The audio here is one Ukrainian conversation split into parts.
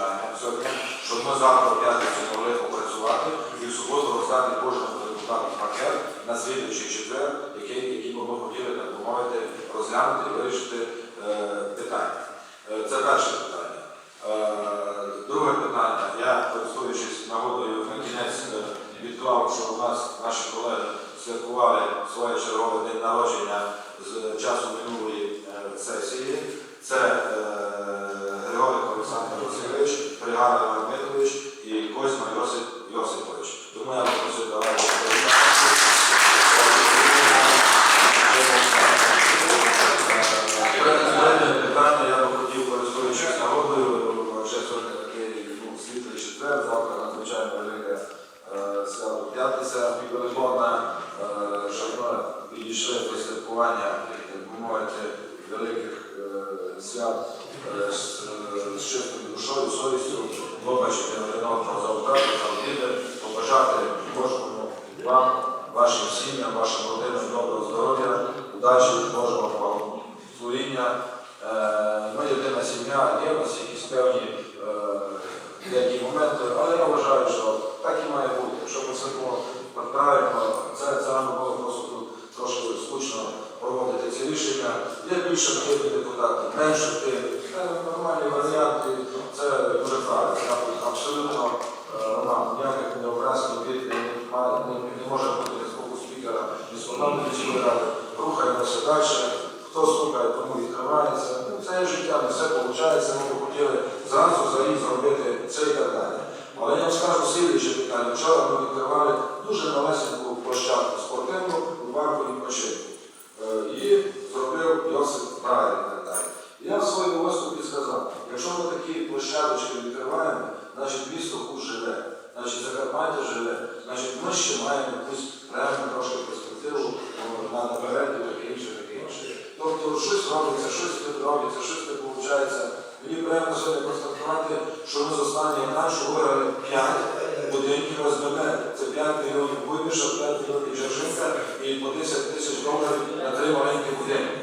читання сьогодні, щоб ми завтра в п'ятницю могли попрацювати і в суботу роздати кожному депутату пакет на слідуючий четвер, який, який ми хотіли, так мовити, розглянути і вирішити е, питання. Е, це перше питання. Е, друге питання, я користуючись нагодою на кінець е, відклав, що у нас наші колеги святкували своє чергове день народження з часу минулого. Козьма Йосип Йосипович. Тому я попросив давайте. Питання я би хотів, користуючись нагодою, ще сьогодні такий світлий четвер, завтра надзвичайно велике е, свято п'ятниця Великодна, е, підійшли до святкування, як би мовити, великих е, свят е, з, е, чистою душою, совістю, вибачити одного за втрату, за обіди, побажати кожному вам, вашим сім'ям, вашим родинам доброго здоров'я, удачі, Божого благословіння. Е, Ми єдина сім'я, є у нас якісь певні е, деякі моменти, але я вважаю, що так і має бути. Якщо ми все було правильно, це, це нам було просто тут трошки скучно проводити ці рішення. Є більше активні депутати, менше активні. Це нормальні варіанти, це дуже правильно. Абсолютно е, ніяких не образ, від, не, може бути з боку спікера, ні з команди. Рухаємося далі. Хто слухає, тому відкривається. Ну, Це є життя, не все виходить. Ми б хотіли зразу за рік зробити це і так далі. Але я вам скажу слідуюче питання. Вчора ми відкривали дуже малесеньку площадку спортивну у парку відпочинку. Е, І зробив Йосип правильно і так далі. Я в своєму виступі сказав, якщо ми такі площадочки відкриваємо, значить місто хуж живе, значить Закарпаття живе, значить ми ще маємо якусь реальну трошки перспективу на наперед і таке інше, таке інше. Тобто щось робиться, щось не робиться, щось не виходить. Мені приємно сьогодні констатувати, що ми з останнього матчу виграли 5 будинків ОСББ. Це 5 мільйонів Буйбиша, 5 мільйонів Жержинка і по 10 тисяч доларів на три маленькі будинки.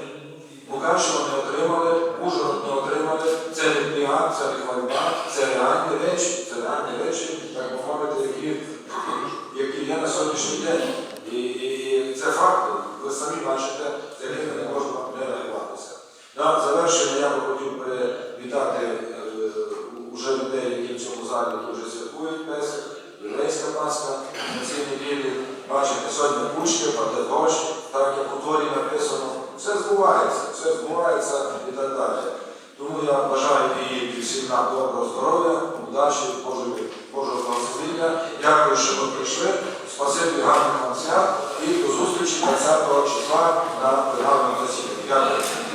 Мукачево не отримали, Ужгород не отримали, це не це не це реальні речі, це реальні речі, так мовити, які, які є на сьогоднішній день. І, і, і це факти. Ви самі бачите, якими не можна не рахуватися. На завершення я би хотів привітати е, уже людей, які в цьому залі дуже святкують Песик, Єврейська Пасха на цій неділі. Бачите, сьогодні кучки, паде дощ, так як у творі написано. Все збувається, все збувається і так далі. Тому я бажаю її всім нам доброго здоров'я, удачі, Божого, благословення. Дякую, що ви прийшли. Спасибі гарних вам і до зустрічі 20 числа на пленарному засіданні. Дякую.